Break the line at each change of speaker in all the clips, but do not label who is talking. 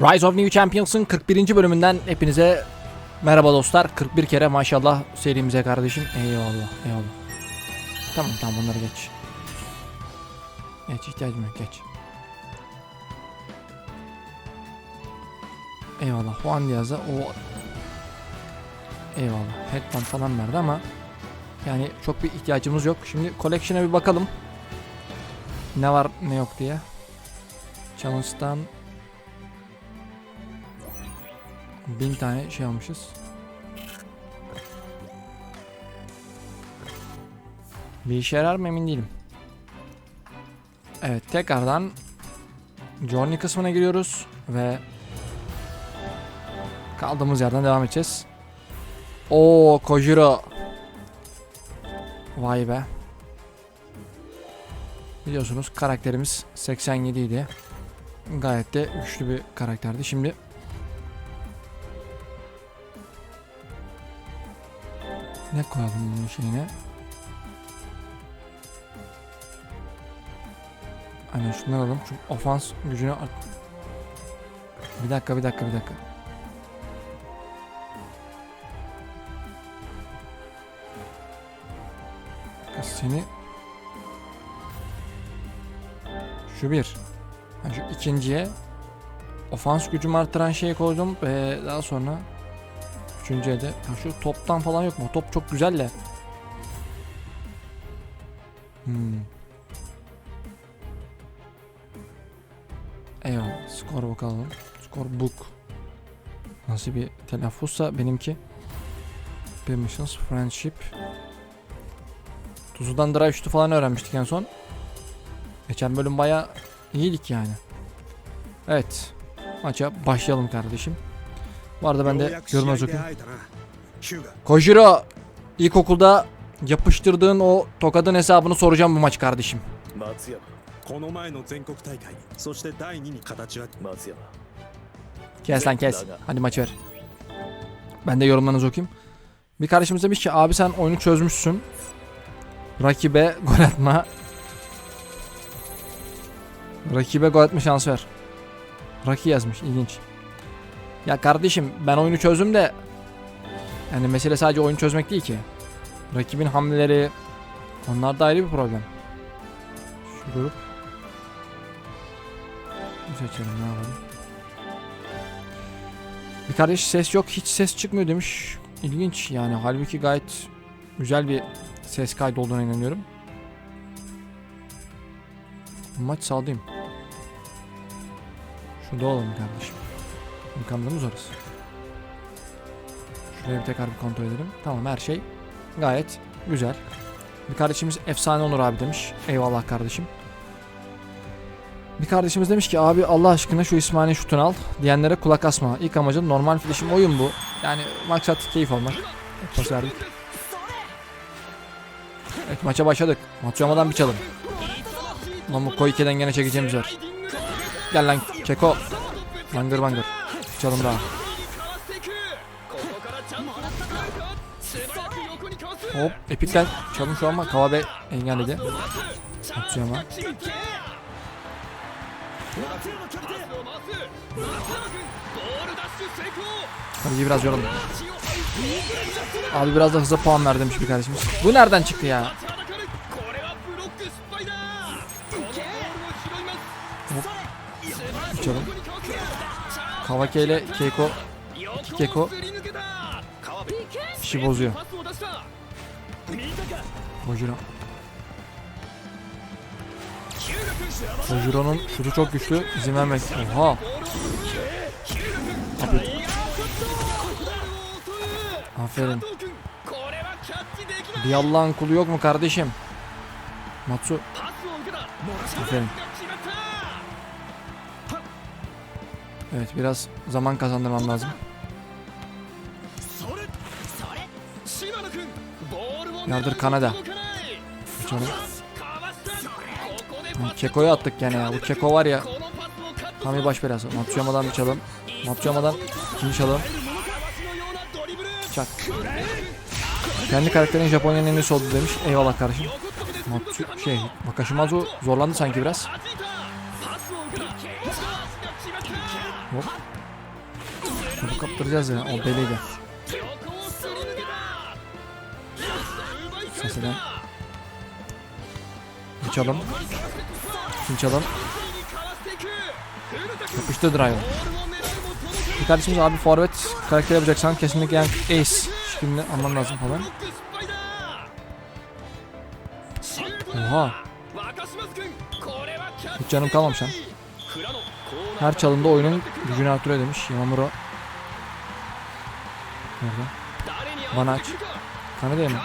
Rise of New Champions'ın 41. bölümünden hepinize merhaba dostlar. 41 kere maşallah serimize kardeşim. Eyvallah, eyvallah. Tamam tamam bunları geç. Geç ihtiyacım yok geç. Eyvallah Juan Diaz'a o Eyvallah headband falan verdi ama yani çok bir ihtiyacımız yok. Şimdi collection'a bir bakalım. Ne var ne yok diye. Challenge'dan bin tane şey almışız. Bir işe yarar mı emin değilim. Evet tekrardan Journey kısmına giriyoruz ve kaldığımız yerden devam edeceğiz. Oo Kojiro. Vay be. Biliyorsunuz karakterimiz 87 idi. Gayet de güçlü bir karakterdi. Şimdi ne koyalım bunun şeyine? Aynen şundan alalım. Şu ofans gücünü art... Bir dakika bir dakika bir dakika. Seni Şu bir. Ha, şu ikinciye ofans gücümü artıran şeyi koydum ve daha sonra üçüncüye de ya şu toptan falan yok mu? Top çok güzel de. Hmm. Eyvallah. Skor bakalım. Skor book. Nasıl bir telaffuzsa benimki. Permissions, friendship. Tuzlu'dan drive shoot'u falan öğrenmiştik en son. Geçen bölüm baya iyiydik yani. Evet. Maça başlayalım kardeşim. Bu arada ben de görünmez okuyayım. Kojiro ilkokulda yapıştırdığın o tokadın hesabını soracağım bu maç kardeşim.
松山
この前の全国大会そして第2に形は
松山
Kes lan kes. Hadi maç ver. Ben de yorumlarınızı okuyayım. Bir kardeşimiz demiş ki abi sen oyunu çözmüşsün. Rakibe gol atma. Rakibe gol atma şans ver. Raki yazmış ilginç. Ya kardeşim ben oyunu çözdüm de yani mesele sadece oyunu çözmek değil ki. Rakibin hamleleri onlar da ayrı bir problem. Şu grup. Seçelim ne yapalım. Bir kardeş ses yok hiç ses çıkmıyor demiş. İlginç yani halbuki gayet güzel bir ses kaydı olduğuna inanıyorum. Maç sağdayım. Şurada olalım kardeşim. İmkanlarımız orası. Şuraya bir tekrar bir kontrol edelim. Tamam her şey gayet güzel. Bir kardeşimiz efsane Onur abi demiş. Eyvallah kardeşim. Bir kardeşimiz demiş ki abi Allah aşkına şu İsmail'in şutunu al. Diyenlere kulak asma. İlk amacım normal flash'im oyun bu. Yani maksat keyif almak. Pas verdik. Evet maça başladık. Matsuyama'dan bir çalım. Lan bu Koike'den gene çekeceğimiz var. Gel lan Keko. Bangır bangır. Bir çalım daha. Hop epikten çalım şu ama Kawabe engelledi. Matsuyama. Hadi biraz yoralım. Abi biraz da hıza puan ver demiş bir kardeşimiz. Bu nereden çıktı ya? Bir çalım. Kawake ile Keiko. iki Keiko. İşi bozuyor. Bojiro. Bojiro'nun şutu çok güçlü. İzin vermek. Oha. Abi. Aferin. Bir Allah'ın kulu yok mu kardeşim? Matsu. Aferin. Evet biraz zaman kazandırmam lazım. Yardır Kanada. Geçelim. Keko'yu attık gene ya. Bu Keko var ya. Tam bir baş belası. Matsuyama'dan bir çalım. Matsuyama'dan ikinci çalım. Çak. Kendi karakterin Japonya'nın en iyisi oldu demiş. Eyvallah kardeşim. Matsu şey Wakashimazu zorlandı sanki biraz.
Topu kaptıracağız ya. O beliydi. Mesela. Çalım. Kim çalım? Yapıştı drive. Bir kardeşimiz abi forvet karakter yapacaksan kesinlikle yani ace şeklinde alman lazım falan. Oha. Hiç canım kalmamış lan. Her çalımda oyunun gücünü artırıyor demiş Yamamuro. Nerede? Bana aç. Mı?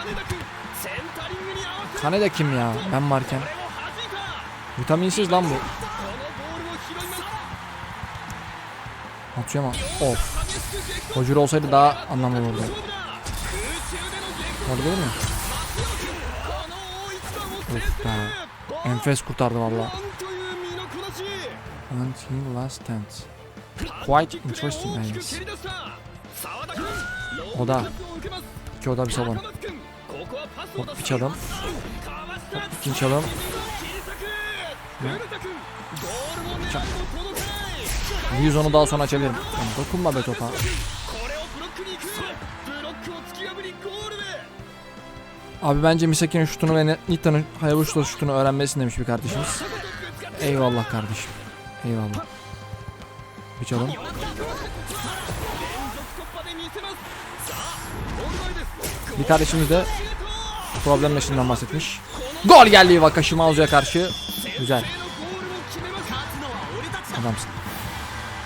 Kanada kim ya? Ben varken. Vitaminsiz lan bu. Matsuyama. Of. Hocur olsaydı daha anlamlı olurdu. Olabilir mi? Of be. Enfes kurtardı valla. Until last dance. Quite interesting ayız. Oda. İki oda bir salon. Hop bir çalım. Hop ikinci çalım. Çak. 110'u daha sonra açabilirim. Lan dokunma be topa. Abi bence Misaki'nin şutunu ve Nita'nın Hayabusa şutunu öğrenmesin demiş bir kardeşimiz. Eyvallah kardeşim. Eyvallah. Bir çalım. Bir kardeşimiz de problem yaşından bahsetmiş. Gol geldi Wakashimazu'ya karşı. Güzel. Adamsın.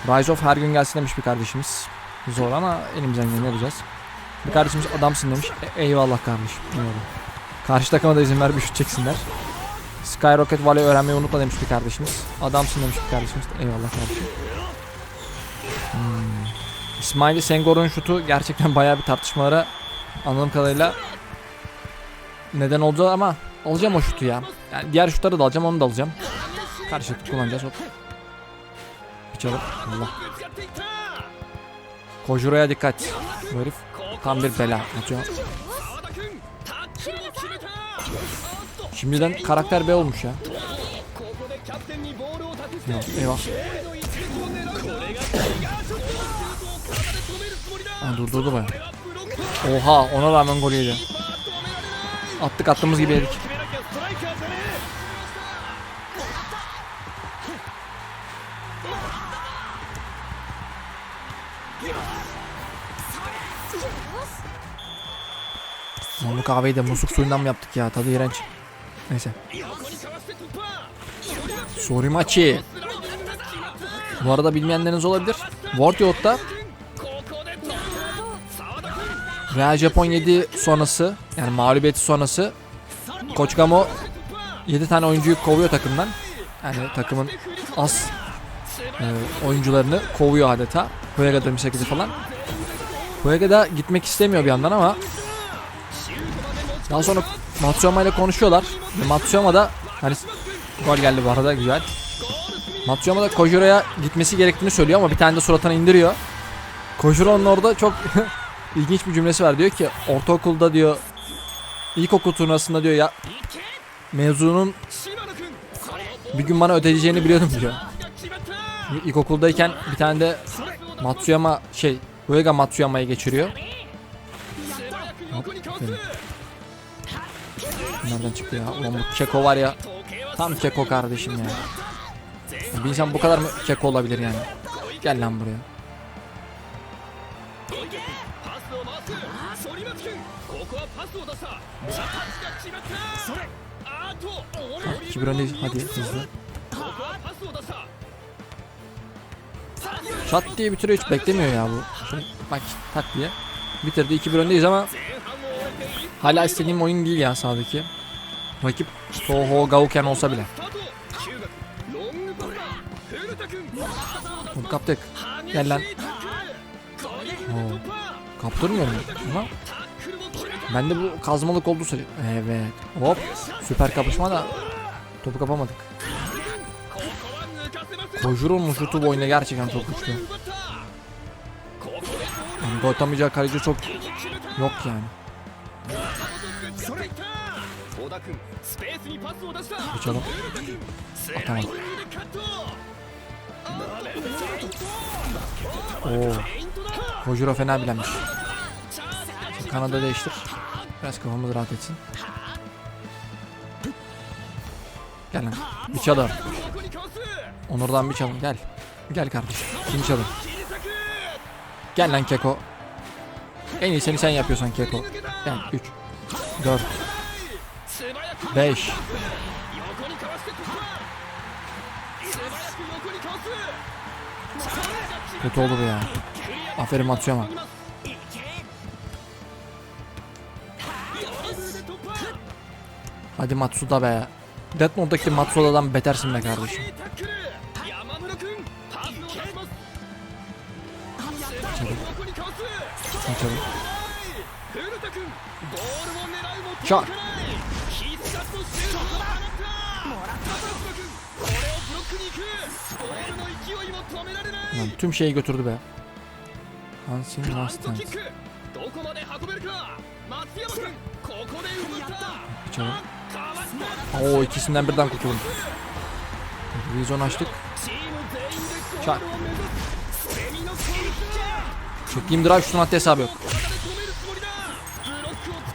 Rise of her gün gelsin demiş bir kardeşimiz. Zor ama elimizden geleni yapacağız. Bir kardeşimiz adamsın demiş. E- eyvallah kardeşim. Eyvallah. Karşı takıma da izin ver bir şut çeksinler. Skyrocket Volley öğrenmeyi unutma demiş bir kardeşimiz. Adamsın demiş bir kardeşimiz. Eyvallah kardeşim. Hmm. İsmail Sengor'un şutu gerçekten bayağı bir tartışmalara anladığım kadarıyla neden oldu ama alacağım o şutu ya. Yani diğer şutları da alacağım onu da alacağım. Karşılıklı kullanacağız hop. Bir çalıp Allah. Kojuro'ya dikkat. Bu herif tam bir bela. Atıyor. Şimdiden karakter B olmuş ya. Ya, eyvah. Aa, durdurdu baya. Oha ona rağmen gol yedi. Attık attığımız gibi yedik. Lan bu kahveyi de musluk suyundan mı yaptık ya? Tadı iğrenç. Neyse. Sorimachi. Bu arada bilmeyenleriniz olabilir. Yacht'ta Real Japon 7 sonrası yani mağlubiyeti sonrası Koç Gamo 7 tane oyuncuyu kovuyor takımdan. Yani takımın az e, oyuncularını kovuyor adeta. Huega'da bir şekilde falan. Huega da gitmek istemiyor bir yandan ama daha sonra Matsuyama ile konuşuyorlar. Ve Matsuyama da hani gol geldi bu arada güzel. Matsuyama da Kojuro'ya gitmesi gerektiğini söylüyor ama bir tane de suratına indiriyor. Kojuro'nun orada çok ilginç bir cümlesi var. Diyor ki ortaokulda diyor ilkokul turnuvasında diyor ya mevzunun bir gün bana ödeyeceğini biliyordum diyor. İlkokuldayken bir tane de Matsuyama şey Uega Matsuyama'yı geçiriyor. Nereden çıktı ya? Ulan bu keko var ya. Tam keko kardeşim ya. Bir insan bu kadar mı keko olabilir yani? Gel lan buraya. İki. Hadi hızlı. Şat diye bitiriyor hiç beklemiyor ya bu. Bak tak diye. Bitirdi 2-1 öndeyiz ama hala istediğim oyun değil ya sağdaki. Rakip Toho Gauken olsa bile. Kaptık. Gel lan. Oo. Kaptırmıyorum ama ben de bu kazmalık oldu sürece. Evet. Hop. Süper kapışma da topu kapamadık. Kojuro'nun şutu bu oyunda gerçekten çok güçlü. Yani gol atamayacağı kaleci çok yok yani. Geçelim. Atamadım. Oo. Kojiro fena bilenmiş. Kanada değiştir. Biraz kafamız rahat etsin. Gel lan. Bir çalı. Onur'dan bir çalın gel. Gel kardeşim. Kim çalın? Gel lan Keko. En iyisini sen yapıyorsan Keko. Gel 3 4 5 Kötü oldu bu ya. Aferin Matsuyama. Hadi Matsuda be. Death Note'daki Matsuda'dan betersin be kardeşim. Çabuk. Çak. Tüm şeyi götürdü be. Hansin Last Stand. Oo ikisinden birden kurtulun. Vizyon açtık. Çak. Çekeyim drive şutun hatta hesabı yok.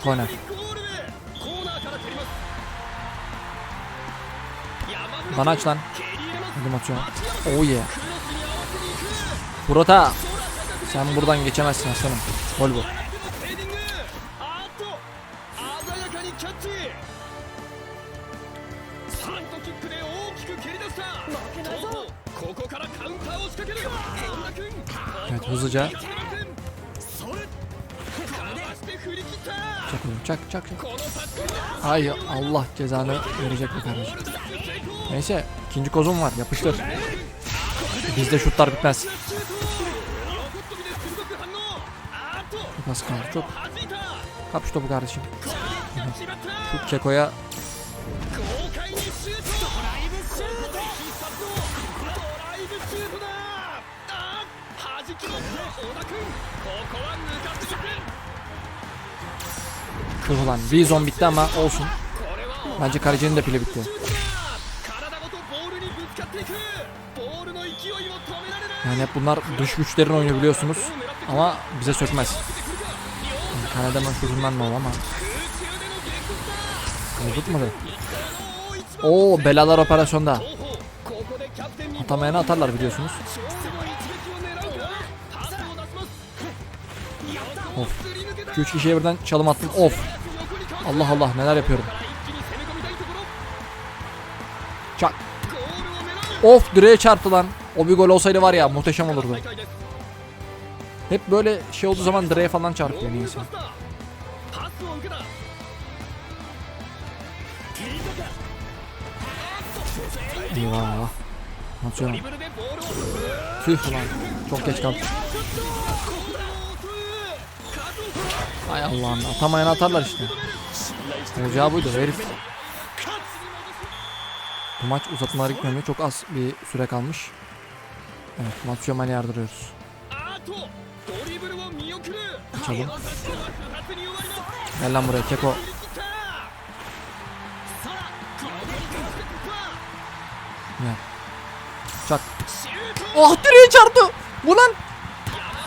Corner.
Bana aç lan.
Adım atıyorum.
Oh yeah. Burata. Sen buradan geçemezsin aslanım. Gol bu. hızlıca. Çak oğlum çak çak çak. Ay Allah cezanı verecek bu kardeşim. Neyse ikinci kozum var yapıştır. Bizde şutlar bitmez. Nasıl kaldı çok. Kap şu topu kardeşim. Şu Keko'ya
Kıh
ulan. Rizon bitti ama olsun. Bence kalecinin de pili bitti. Yani hep bunlar dış güçlerin oyunu biliyorsunuz. Ama bize sökmez. Yani Kanada mı ama.
Bunu
tutmadı. Oo belalar operasyonda. Atamayana atarlar biliyorsunuz. 2-3 kişiye birden çalım attım. Of. Allah Allah neler yapıyorum. Çak. Of direğe çarptı lan. O bir gol olsaydı var ya muhteşem olurdu. Hep böyle şey olduğu zaman direğe falan çarpıyor neyse. Eyvah. Atıyorum. Tüh lan. Çok geç
kaldım.
Hay Allah'ım atamayan atarlar işte. Olacağı buydu herif. Bu maç uzatmalara gitmiyor. Çok az bir süre kalmış. Evet Matsuyama'yla yardırıyoruz.
Çabuk.
Gel lan buraya Keko. Gel. Çak.
Ah
oh, direğe çarptı. Bu lan.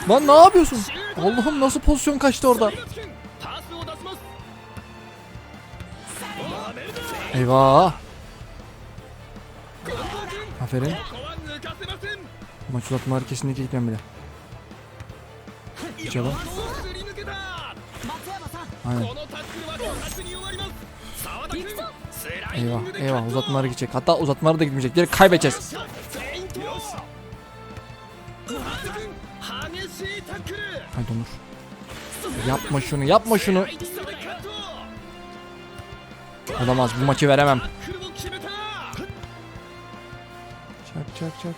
Lan ne yapıyorsun? Allah'ım nasıl pozisyon kaçtı orada. Eyvah. Aferin. Maç uzatma hareketindeki gitmem bile.
Çaba.
Aynen. Eyvah eyvah uzatmalara gidecek. Hatta uzatmalara da gitmeyecek. Direkt kaybedeceğiz. Yapma şunu yapma şunu. Olamaz bu maçı veremem. Çak çak çak.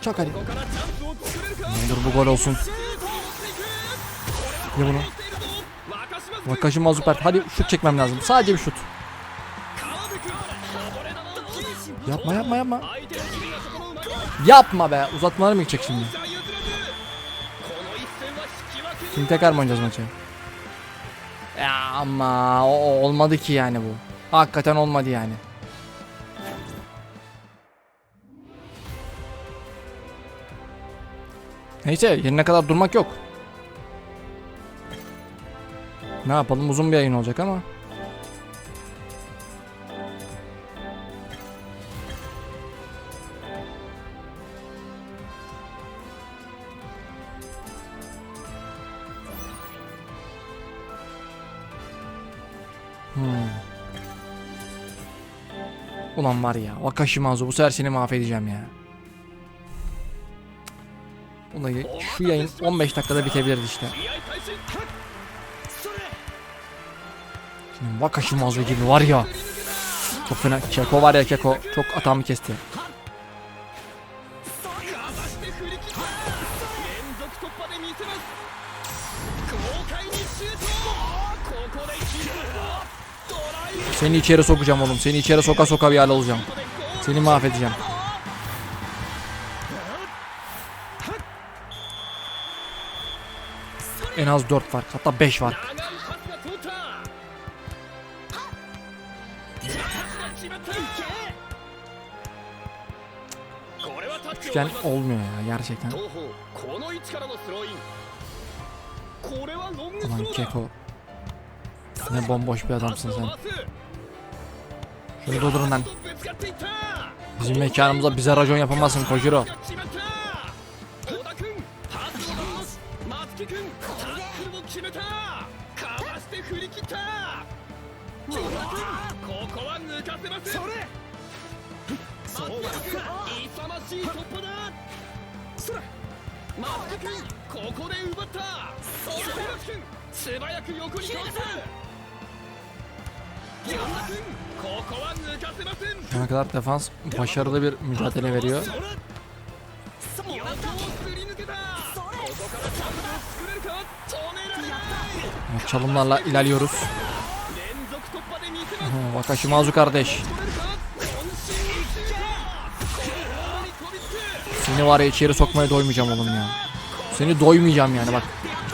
Çak hadi. Ne Dur bu gol olsun. Ne bunu? Vakaşı Mazupert. Hadi şut çekmem lazım. Sadece bir şut. Yapma yapma yapma. Yapma be. Uzatmalar mı gidecek şimdi? Şimdi tekrar mı oynayacağız maçı? Ya ama o, olmadı ki yani bu. Hakikaten olmadı yani. Neyse yerine kadar durmak yok. Ne yapalım uzun bir yayın olacak ama. Ulan var ya Wakashimazu bu sefer seni mahvedeceğim ya. Bununla şu yayın 15 dakikada bitebilirdi işte. Şimdi Wakashimazu gibi var ya. Çok fena. Keko var ya Keko. Çok atağımı kesti. Seni içeri sokacağım oğlum. Seni içeri soka soka bir hale alacağım. Seni mahvedeceğim. En az 4 fark. Hatta 5
fark.
Üçgen olmuyor ya gerçekten. Ulan Keko. Ne bomboş bir adamsın sen. Şunu doldurun lan. Bizim mekanımıza bize racon yapamazsın Kojiro. Şu kadar defans başarılı bir mücadele veriyor. Çalımlarla ilerliyoruz. Vakashi Mazu kardeş. Seni var ya içeri sokmaya doymayacağım oğlum ya. Seni doymayacağım yani bak.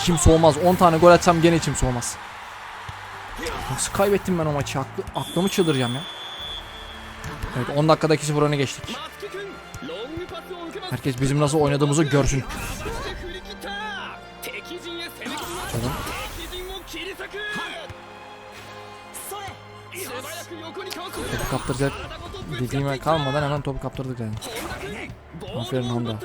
İçim soğumaz. 10 tane gol atsam gene içim soğumaz. Nasıl kaybettim ben o maçı? Aklı, aklımı çıldıracağım ya. Evet 10 dakikada 2-0 öne geçtik. Herkes bizim nasıl oynadığımızı görsün. Canım. Topu kaptıracak dediğime kalmadan hemen topu kaptırdık yani. Aferin Honda.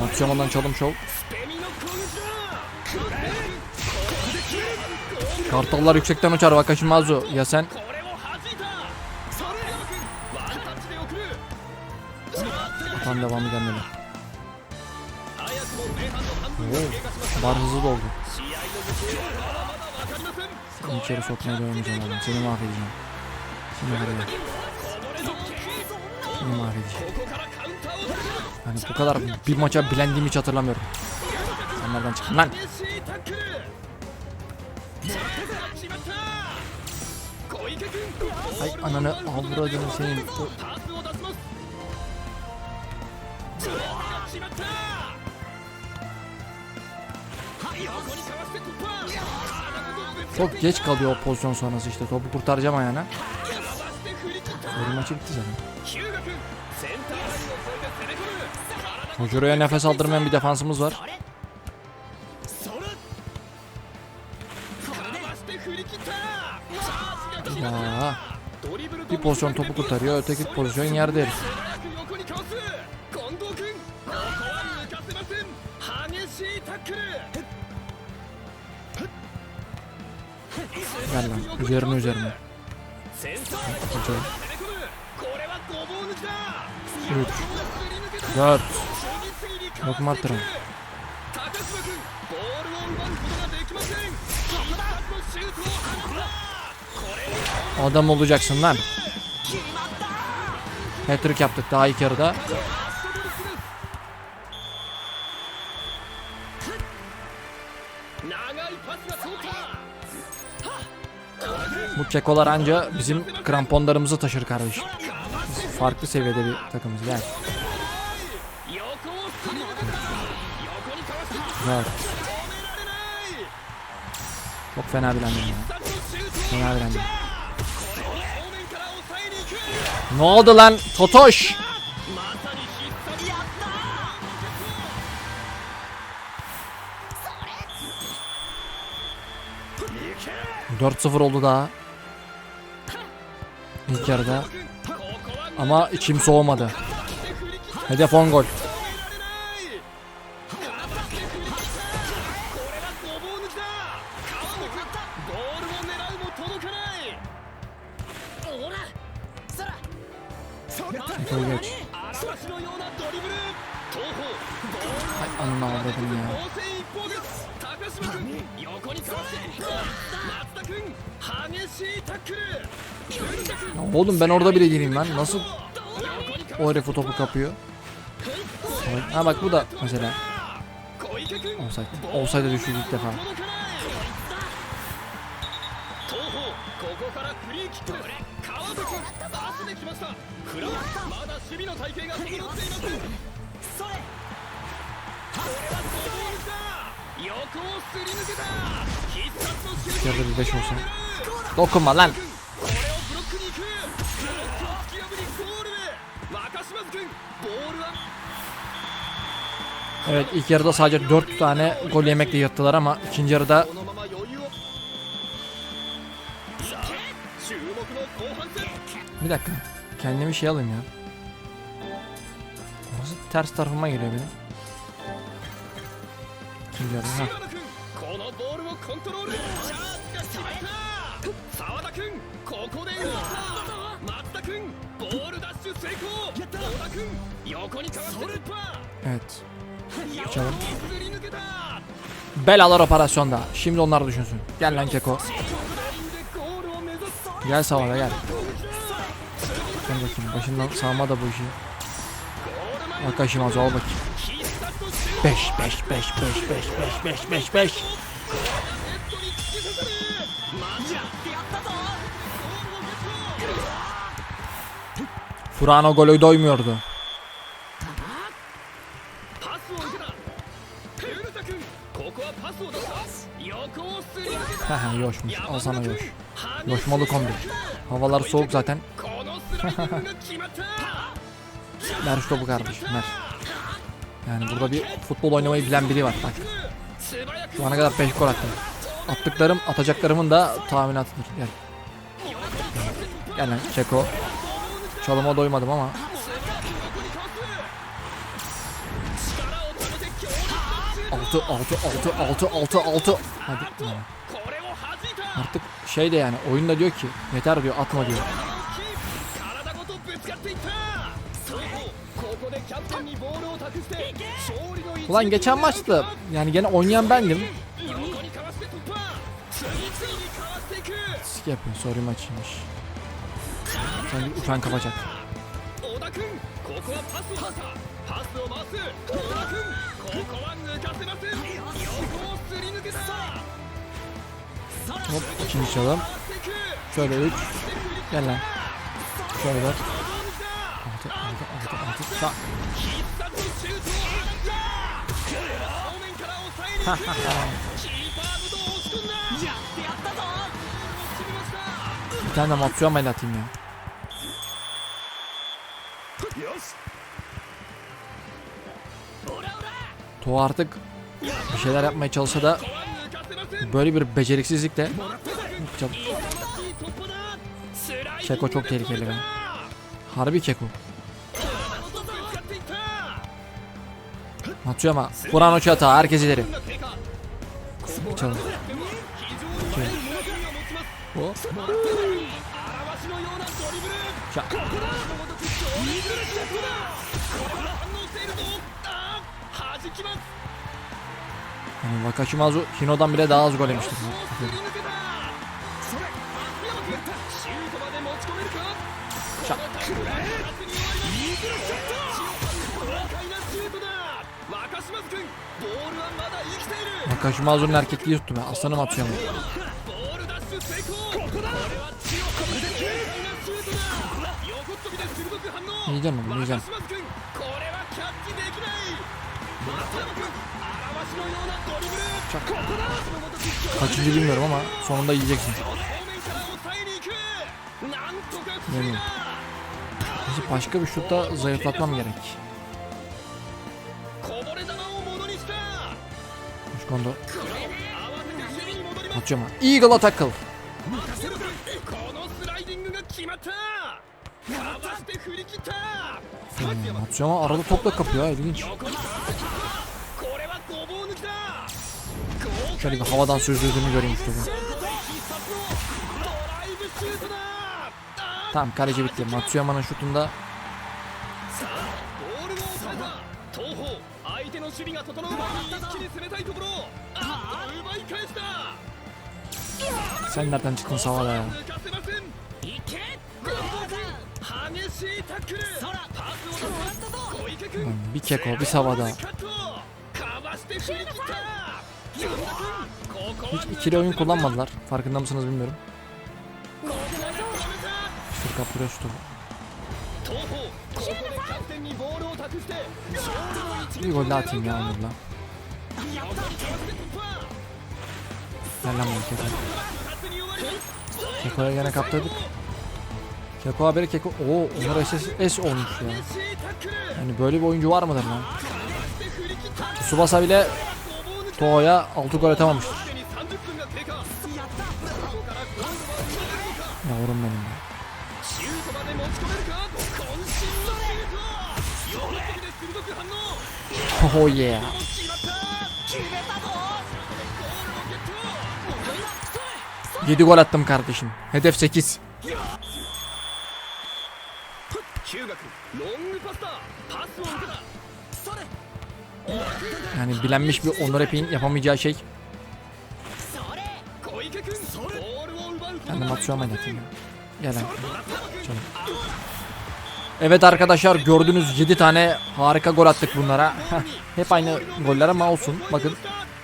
Matsuyama'dan çalım şov. Kartallar yüksekten uçar Vakaşin Mazu. Ya sen? Atan devamı gelmeli.
Oo,
bar hızlı doldu. Seni içeri sokmaya dönmeyeceğim adam. Seni mahvedeceğim. Seni
mahvedeceğim.
Seni mahvedeceğim. Hani bu kadar bir maça bilendiğimi hiç hatırlamıyorum. Sen nereden çıktın lan? Ay ananı avradını senin. Çok geç kalıyor o pozisyon sonrası işte. Topu kurtaracağım ayağına. Sorun maçı bitti zaten. Kojura'ya nefes aldırmayan bir defansımız var. Ya. Bir pozisyon topu kurtarıyor, öteki pozisyon yerde herif. Lan, üzerine üzerine.
Güzel.
3
僕待ってるの
Adam olacaksın lan. Hattrick yaptık daha ilk yarıda. Bu kekolar anca bizim kramponlarımızı taşır kardeşim. Farklı seviyede bir takımız gel.
Yani.
Güzel. Çok fena
bir hamle.
Fena bir hamle. Ne oldu lan Totoş?
Dört
sıfır oldu daha. İlk yarıda. Ama içim soğumadı. Hedef 10 gol.
Tolga aç.
Hay anına avladım ya. ya. Oğlum ben orada bile gireyim lan. Nasıl
o herif
o topu kapıyor? Ha bak bu da mesela. Olsaydı. Olsaydı düşürdü ilk defa.
届かない東方ここからフリーキックです川口パスできましたフランまだ守備の体系が整っていませんそれこれはごぼう抜きだ横をすり抜けた必殺のシュート
Yarıda bir 5 olsa. Dokunma lan.
これをブロックに行くブロックを突き破りゴールへ若島津君ボールは
Evet ilk yarıda sadece 4 tane gol yemekle yattılar ama ikinci yarıda
このまま余裕をさあ注目の後半戦
bir dakika Kendime şey alayım ya. Nasıl ters tarafıma geliyor benim? Biliyorum ha. Evet.
Uçalım.
Belalar operasyonda. Şimdi onlar düşünsün. Gel lan Keko. Gel Savada gel. Sen bakayım başından sağma da bu işi.
Arkadaşım
az al bakayım. 5 5 5 5 5 5 5 5 5 Furano golü doymuyordu. Haha yoşmuş. Al sana yoş. Yoşmalı kombi. Havalar soğuk zaten ver şu topu kardeşim ver. Yani burada bir futbol oynamayı bilen biri var bak. Şu ana kadar 5 gol attım. Attıklarım atacaklarımın da tahminatıdır. Gel. Gel lan Çeko. Çalıma doymadım ama. Altı altı altı altı altı altı. Hadi. Artık şey de yani oyunda diyor ki yeter diyor atma diyor. Ulan geçen maçta yani gene oynayan bendim. Sik yapın sorry maçıymış. Sanki uçan kapacak. Hop ikinci çalım. Şöyle üç. Gel lan. Şöyle
dört. Altı, altı, altı, altı. Sağ.
Bir tane Matsuya ben atayım ya. To artık bir şeyler yapmaya çalışsa da böyle bir beceriksizlikle
yapacağım.
Keko çok tehlikeli be. Harbi Keko. Matsuyama. Kurano Çata herkes ileri.
괜찮아 어? 자.
Yani Vakashimazu Hino'dan bile daha az gol yemiştir.
Kaşı
Mazur'un erkekliği tuttu be. Aslanım
atıyor mu?
Yiyeceğim
mi bunu yiyeceğim. Çak.
Kaçıncı bilmiyorum ama sonunda yiyeceksin.
Ne. Başka bir şutta zayıflatmam gerek. Şu konuda
合わせて守備に戻ります
atıyorum ha. Eagle'a tackle.
任せるこのスライディングが決まったかわして振り切った
Hmm, atıyorum ama arada topla kapıyor ha ilginç.
横にこれはごぼう抜きだ
Şöyle bir havadan sürdürdüğünü göreyim şu topu.
必殺のドライブシュートだあー
Tamam kaleci bitti. Matsuyama'nın şutunda Sen nereden çıktın ya? Lan Bir keko bir savada. Hiç ikili oyun kullanmadılar. Farkında mısınız bilmiyorum. Şur kaptırıyor şu topu. Bir gol daha atayım ya Onur'la. Ver lan
bunu kesin.
Keko'ya gene kaptırdık. Keko haberi Keko. Oo onlar SS, S olmuş ya. Yani böyle bir oyuncu var mıdır lan? Tsubasa bile Toho'ya 6 gol atamamıştır. Yavrum benim ya. Oh yeah. 7 gol attım kardeşim. Hedef 8. Yani bilenmiş bir Onur Epey'in yapamayacağı şey. Ben de Matsuyama oynatayım ya. Gel lan. Evet arkadaşlar gördüğünüz 7 tane harika gol attık bunlara. Hep aynı goller ama olsun. Bakın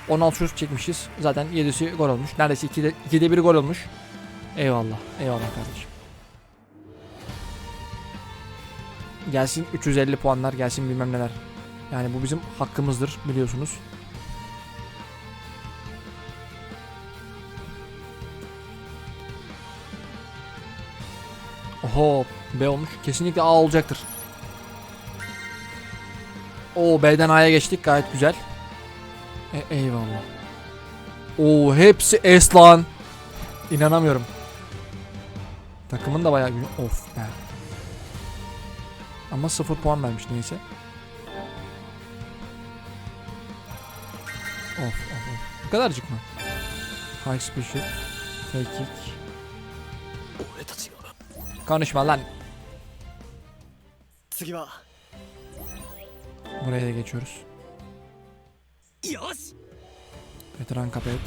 16 şut çekmişiz. Zaten 7'si gol olmuş. Neredeyse 2'de, 2'de 1 gol olmuş. Eyvallah. Eyvallah kardeşim. Gelsin 350 puanlar gelsin bilmem neler. Yani bu bizim hakkımızdır biliyorsunuz. Oho B olmuş. Kesinlikle A olacaktır. Oo B'den A'ya geçtik gayet güzel. E, eyvallah. Oo hepsi S lan. İnanamıyorum. Takımın da bayağı günü. Of be. Ama 0 puan vermiş neyse. Of of of. Bu kadarcık mı? High special. Fake kick. Konuşma lan. Buraya da geçiyoruz.
よし
Veteran kapet.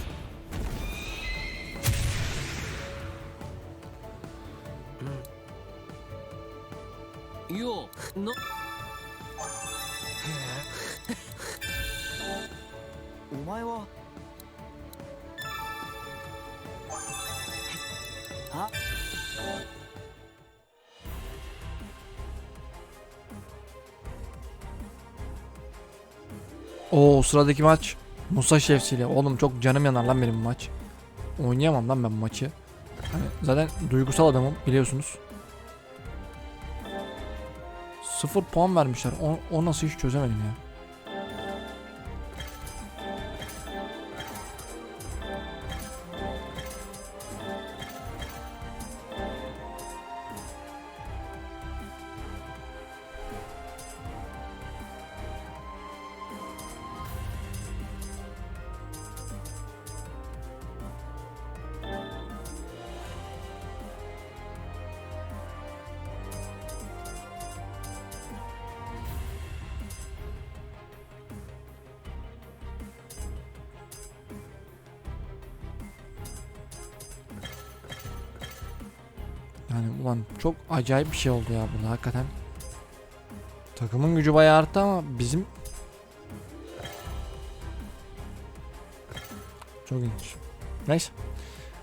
음. ようなお
O sıradaki maç Musa Şefsi ile. Oğlum çok canım yanar lan benim maç. Oynayamam lan ben bu maçı. Hani zaten duygusal adamım biliyorsunuz. Sıfır puan vermişler. O, o nasıl hiç çözemedim ya. Acayip bir şey oldu ya burada hakikaten. Takımın gücü bayağı arttı ama bizim Çok ilginç. Neyse.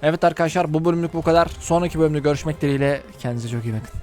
Evet arkadaşlar bu bölümlük bu kadar. Sonraki bölümde görüşmek dileğiyle kendinize çok iyi bakın.